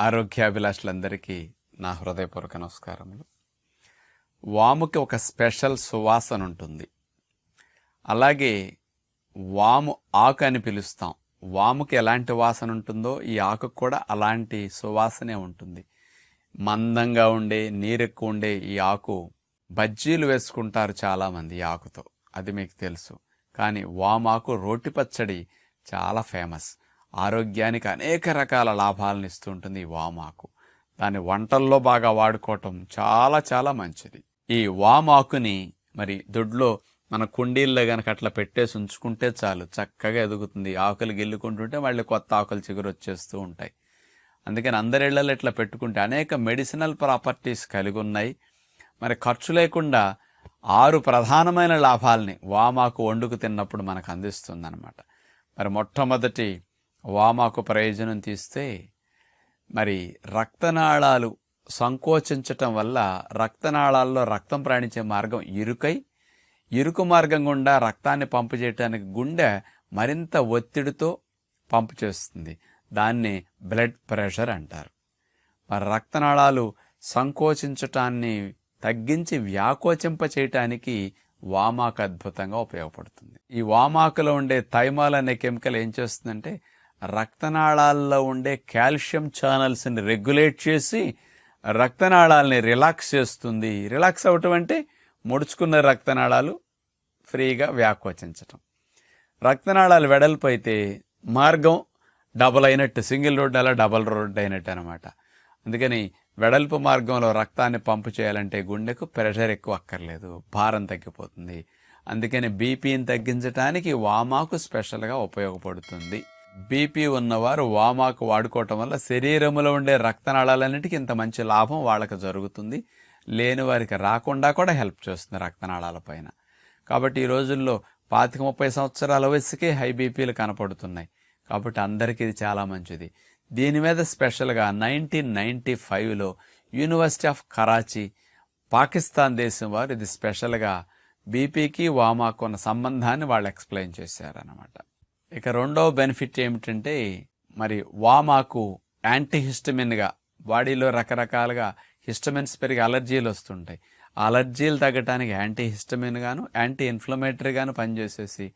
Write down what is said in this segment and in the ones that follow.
ఆరోగ్యాభిలాషులందరికీ నా హృదయపూర్వక నమస్కారములు. వాముకి ఒక స్పెషల్ సువాసన ఉంటుంది. అలాగే వాము ఆకు అని పిలుస్తాం. వాముకి ఎలాంటి వాసన ఉంటుందో ఈ ఆకుకు కూడా అలాంటి సువాసనే ఉంటుంది. మందంగా ఉండే నీరెక్కువ ఉండే ఈ ఆకు బజ్జీలు వేసుకుంటారు చాలామంది ఈ ఆకుతో. అది మీకు తెలుసు. కానీ వామాకు రోటి పచ్చడి చాలా ఫేమస్. ఆరోగ్యానికి అనేక రకాల లాభాలను ఇస్తూ ఉంటుంది ఈ వామాకు. దాన్ని వంటల్లో బాగా వాడుకోవటం చాలా చాలా మంచిది. ఈ వామాకుని మరి దొడ్లో మన కుండీల్లో గనక అట్లా పెట్టేసి ఉంచుకుంటే చాలు చక్కగా ఎదుగుతుంది. ఆకులు గిల్లుకుంటుంటే మళ్ళీ కొత్త ఆకులు చిగురు వచ్చేస్తూ ఉంటాయి. అందుకని అందరిళ్ళలో ఇట్లా పెట్టుకుంటే అనేక మెడిసినల్ ప్రాపర్టీస్ కలిగి ఉన్నాయి మరి ఖర్చు లేకుండా ఆరు ప్రధానమైన లాభాలని వామాకు వండుకు తిన్నప్పుడు మనకు అందిస్తుంది అనమాట మరి మొట్టమొదటి వామాకు ప్రయోజనం తీస్తే మరి రక్తనాళాలు సంకోచించటం వల్ల రక్తనాళాల్లో రక్తం ప్రయాణించే మార్గం ఇరుకై ఇరుకు మార్గం గుండా రక్తాన్ని పంపు చేయడానికి గుండె మరింత ఒత్తిడితో పంపు చేస్తుంది. దాన్ని బ్లడ్ ప్రెషర్ అంటారు. మరి రక్తనాళాలు సంకోచించటాన్ని తగ్గించి వ్యాకోచింప చేయటానికి వామాకు అద్భుతంగా ఉపయోగపడుతుంది. ఈ వామాకులో ఉండే థైమాల్ అనే కెమికల్ ఏం చేస్తుందంటే రక్తనాళాల్లో ఉండే కాల్షియం ఛానల్స్ని రెగ్యులేట్ చేసి రక్తనాళాలని రిలాక్స్ చేస్తుంది. రిలాక్స్ అవ్వటం అంటే ముడుచుకున్న రక్తనాళాలు ఫ్రీగా వ్యాకోచించటం. రక్తనాళాలు వెడల్పు అయితే మార్గం డబల్ అయినట్టు సింగిల్ రోడ్ అలా డబల్ రోడ్ అయినట్టు అనమాట అందుకని వెడల్పు మార్గంలో రక్తాన్ని పంపు చేయాలంటే గుండెకు ప్రెషర్ ఎక్కువ అక్కర్లేదు. భారం తగ్గిపోతుంది. అందుకని బీపీని తగ్గించడానికి వామాకు స్పెషల్గా ఉపయోగపడుతుంది. బీపీ ఉన్నవారు వామాకు వాడుకోవటం వల్ల శరీరంలో ఉండే రక్తనాళాలన్నిటికీ ఇంత మంచి లాభం వాళ్ళకి జరుగుతుంది. లేని వారికి రాకుండా కూడా హెల్ప్ చేస్తుంది రక్తనాళాల పైన. కాబట్టి ఈ రోజుల్లో పాతిక ముప్పై సంవత్సరాల వయసుకే హై బీపీలు కనపడుతున్నాయి. కాబట్టి అందరికీ ఇది చాలా మంచిది. దీని మీద స్పెషల్గా నైన్టీన్ నైంటీ ఫైవ్లో యూనివర్సిటీ ఆఫ్ కరాచీ పాకిస్తాన్ దేశం వారు ఇది స్పెషల్గా బీపీకి వామాకు ఉన్న సంబంధాన్ని వాళ్ళు ఎక్స్ప్లెయిన్ చేశారనమాట ఇక రెండవ బెనిఫిట్ ఏమిటంటే మరి వామాకు యాంటీహిస్టమిన్గా బాడీలో రకరకాలుగా హిస్టమిన్స్ పెరిగి అలర్జీలు వస్తుంటాయి. ఆ అలర్జీలు తగ్గడానికి యాంటీ హిస్టమిన్ గాను యాంటీ ఇన్ఫ్లమేటరీ గాను పనిచేసేసి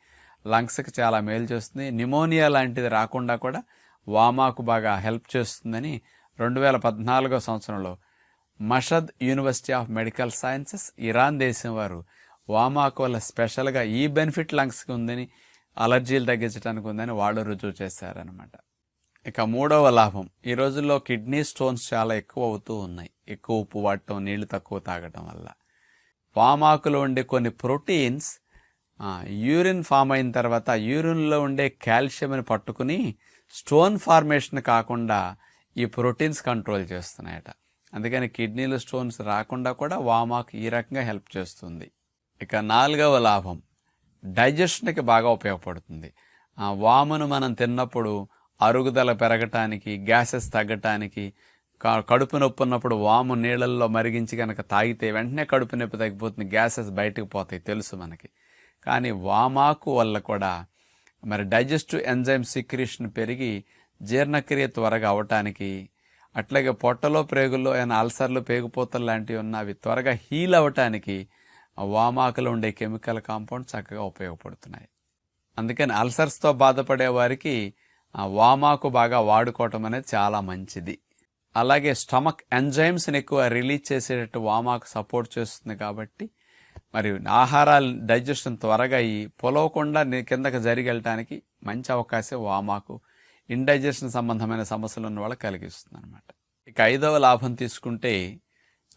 లంగ్స్కి చాలా మేలు చేస్తుంది. నిమోనియా లాంటిది రాకుండా కూడా వామాకు బాగా హెల్ప్ చేస్తుందని రెండు వేల పద్నాలుగో సంవత్సరంలో Mashhad university of medical sciences Iran దేశం వారు వామాకు వల్ల స్పెషల్గా ఈ బెనిఫిట్ లంగ్స్కి ఉందని అలర్జీలు తగ్గించడానికి ఉందని వాళ్ళు రుజువు చేశారనమాట ఇక మూడవ లాభం ఈ రోజుల్లో కిడ్నీ స్టోన్స్ చాలా ఎక్కువ అవుతూ ఉన్నాయి. ఎక్కువ ఉప్పు వాడటం నీళ్ళు తక్కువ తాగటం వల్ల. వామాకులో ఉండే కొన్ని ప్రోటీన్స్ యూరిన్ ఫామ్ అయిన తర్వాత యూరిన్లో ఉండే కాల్షియంని పట్టుకుని స్టోన్ ఫార్మేషన్ కాకుండా ఈ ప్రోటీన్స్ కంట్రోల్ చేస్తున్నాయట. అందుకని కిడ్నీలో స్టోన్స్ రాకుండా కూడా వామాకు ఈ రకంగా హెల్ప్ చేస్తుంది. ఇక నాలుగవ లాభం డైజెషన్కి బాగా ఉపయోగపడుతుంది. వామును మనం తిన్నప్పుడు అరుగుదల పెరగటానికి గ్యాసెస్ తగ్గటానికి కడుపు నొప్పి ఉన్నప్పుడు వాము నీళ్ళల్లో మరిగించి కనుక తాగితే వెంటనే కడుపు నొప్పి తగ్గిపోతుంది గ్యాసెస్ బయటకు పోతాయి తెలుసు మనకి. కానీ వామాకు వల్ల కూడా మరి డైజెస్టివ్ ఎంజైమ్ సిక్రిషన్ పెరిగి జీర్ణక్రియ త్వరగా అవటానికి అట్లాగే పొట్టలో ప్రేగుల్లో ఏమైనా అల్సర్లు పేగుపోతలు లాంటివి ఉన్న అవి త్వరగా హీల్ అవ్వటానికి ఆ వామాకులో ఉండే కెమికల్ కాంపౌండ్ చక్కగా ఉపయోగపడుతున్నాయి. అందుకని అల్సర్స్తో బాధపడే వారికి ఆ వామాకు బాగా వాడుకోవటం అనేది చాలా మంచిది. అలాగే స్టమక్ ఎంజైమ్స్ని ఎక్కువ రిలీజ్ చేసేటట్టు వామాకు సపోర్ట్ చేస్తుంది కాబట్టి మరి ఆహారాలు డైజెషన్ త్వరగా అయ్యి పొలవకుండా ని- కిందకి జరిగి మంచి అవకాశం వామాకు ఇండైజెషన్ సంబంధమైన సమస్యలు ఉన్న వాళ్ళకి కలిగిస్తుంది అనమాట ఇక ఐదవ లాభం తీసుకుంటే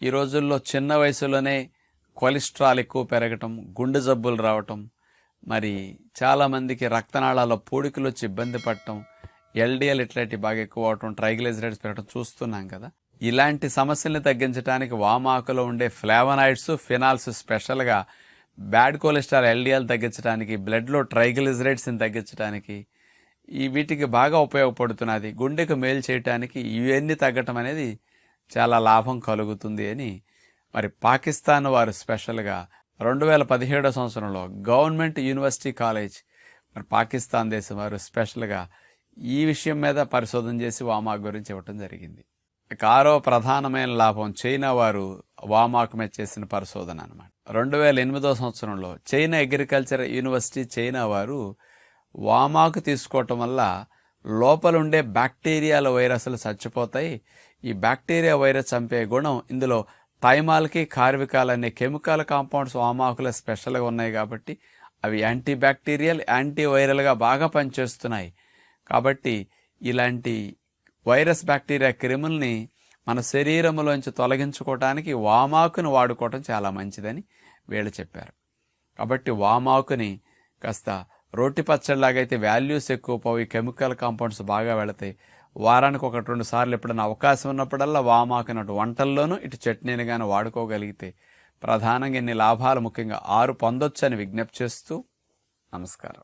ఈ రోజుల్లో చిన్న వయసులోనే కొలెస్ట్రాల్ ఎక్కువ పెరగటం గుండె జబ్బులు రావటం మరి చాలామందికి రక్తనాళాల్లో పూడికలు వచ్చి ఇబ్బంది పడటం ఎల్డిఎల్ ఇట్లాంటివి బాగా ఎక్కువ అవటం ట్రైగ్లైజరైడ్స్ పెరగటం చూస్తున్నాం కదా. ఇలాంటి సమస్యల్ని తగ్గించడానికి వామాకులో ఉండే ఫ్లేవనాయిడ్స్ ఫినాల్స్ స్పెషల్గా బ్యాడ్ కొలెస్ట్రాల్ ఎల్డిఎల్ తగ్గించడానికి బ్లడ్లో ట్రైగ్లిజరైడ్స్ని తగ్గించడానికి ఈ వీటికి బాగా ఉపయోగపడుతున్నది. గుండెకు మేలు చేయటానికి ఇవన్నీ తగ్గటం అనేది చాలా లాభం కలుగుతుంది అని మరి పాకిస్తాన్ వారు స్పెషల్గా రెండు వేల పదిహేడో సంవత్సరంలో గవర్నమెంట్ యూనివర్సిటీ కాలేజ్ మరి పాకిస్తాన్ దేశం వారు స్పెషల్గా ఈ విషయం మీద పరిశోధన చేసి వామాక్ గురించి ఇవ్వటం జరిగింది. కారో ప్రధానమైన లాభం చైనా వారు వామాక్ మీద చేసిన పరిశోధన అనమాట రెండు వేల ఎనిమిదో సంవత్సరంలో చైనా అగ్రికల్చర్ యూనివర్సిటీ చైనా వారు వామాకు తీసుకోవటం వల్ల లోపల ఉండే బ్యాక్టీరియాల వైరస్లు చచ్చిపోతాయి. ఈ బ్యాక్టీరియా వైరస్ చంపే గుణం ఇందులో థైమాల్కి కార్వికాల్ అనే కెమికల్ కాంపౌండ్స్ వామాకులో స్పెషల్గా ఉన్నాయి కాబట్టి అవి యాంటీ బ్యాక్టీరియల్ యాంటీవైరల్గా బాగా పనిచేస్తున్నాయి. కాబట్టి ఇలాంటి వైరస్ బ్యాక్టీరియా క్రిముల్ని మన శరీరంలోంచి తొలగించుకోవటానికి వామాకుని వాడుకోవటం చాలా మంచిదని వీళ్ళు చెప్పారు. కాబట్టి వామాకుని కాస్త రోటి పచ్చడిలాగైతే వాల్యూస్ ఎక్కువ పోయి కెమికల్ కాంపౌండ్స్ బాగా వెళతాయి. వారానికి ఒకటి రెండు సార్లు ఎప్పుడైనా అవకాశం ఉన్నప్పుడల్లా వామాకుని వంటల్లోనూ ఇటు చట్నీని కానీ వాడుకోగలిగితే ప్రధానంగా ఇన్ని లాభాలు ముఖ్యంగా ఆరు పొందొచ్చని విజ్ఞప్తి చేస్తూ నమస్కారం.